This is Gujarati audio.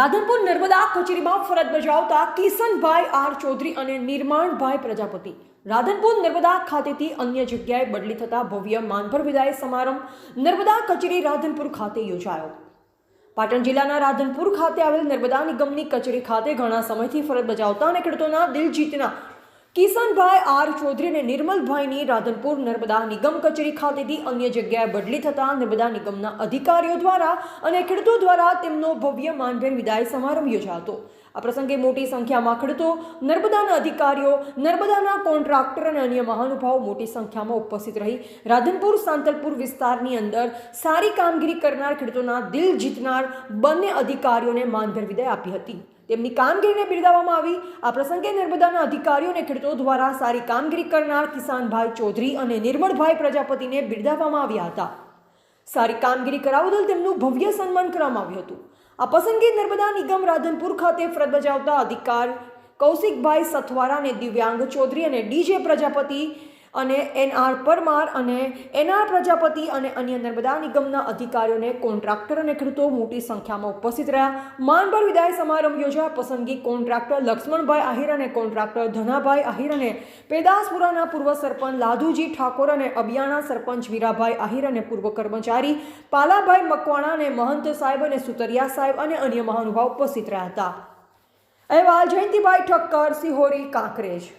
રાધનપુર નર્મદા કચેરીમાં ફરજ બજાવતા કિશનભાઈ આર ચૌધરી અને નિર્માણભાઈ પ્રજાપતિ. રાધનપુર નર્મદા ખાતેથી અન્ય જગ્યાએ બદલી થતા ભવ્ય માનભર વિદાય સમારંભ નર્મદા કચેરી રાધનપુર ખાતે યોજાયો. પાટણ જિલ્લાના રાધનપુર ખાતે આવેલ નર્મદા નિગમની કચેરી ખાતે ઘણા સમયથી ફરજ બજાવતા અને ખેડૂતોના દિલ જીતના કિશનભાઈ આર ચૌધરી અને નિર્મલભાઈની રાધનપુર નર્મદા નિગમ કચેરી ખાતેથી અન્ય જગ્યાએ બદલી થતા નર્મદા નિગમના અધિકારીઓ દ્વારા અને ખેડૂતો દ્વારા તેમનો ભવ્ય માનભેર વિદાય સમારંભ યોજાતો આ પ્રસંગે મોટી સંખ્યામાં ખેડૂતો, નર્મદાના અધિકારીઓ, નર્મદાના કોન્ટ્રાક્ટર અને અન્ય મહાનુભાવો મોટી સંખ્યામાં ઉપસ્થિત રહી. રાધનપુર, સાંતલપુર વિસ્તારની અંદર સારી કામગીરી કરનાર ખેડૂતોના દિલ જીતનાર બંને અધિકારીઓને માનભેર વિદાય આપી હતી. તેમની કામગીરીને બિરદાવવામાં આવી. આ પ્રસંગે નર્મદાના અધિકારીઓ અને ખેડૂતો દ્વારા સારી કામગીરી કરનાર કિસાનભાઈ ચૌધરી અને નિર્મળભાઈ પ્રજાપતિને બિરદાવવામાં આવ્યા હતા. સારી કામગીરી કરાવ બદલ તેમનું ભવ્ય સન્માન કરવામાં આવ્યું હતું. આ પ્રસંગે નર્મદા નિગમ રાધનપુર ખાતે ફરજ બજાવતા અધિકાર કૌશિકભાઈ સથવારા અને દિવ્યાંગ ચૌધરી અને ડીજે પ્રજાપતિ અને એનઆર પરમાર અને એન આર પ્રજાપતિ અને અન્ય નર્મદા નિગમના અધિકારીઓને કોન્ટ્રાક્ટર અને ખેડૂતો મોટી સંખ્યામાં ઉપસ્થિત રહ્યા. માનભર વિદાય સમારંભ યોજાયા. પસંદગી કોન્ટ્રાક્ટર લક્ષ્મણભાઈ આહિર અને કોન્ટ્રાક્ટર ધનાભાઈ આહિર અને પેદાસપુરાના પૂર્વ સરપંચ લાધુજી ઠાકોર અને અબિયાણા સરપંચ વીરાભાઈ આહિર અને પૂર્વ કર્મચારી પાલાભાઈ મકવાણા અને મહંત સાહેબ અને સુતરિયા સાહેબ અને અન્ય મહાનુભાવ ઉપસ્થિત રહ્યા હતા. અહેવાલ, જયંતિભાઈ ઠક્કર, સિહોરી, કાંકરેજ.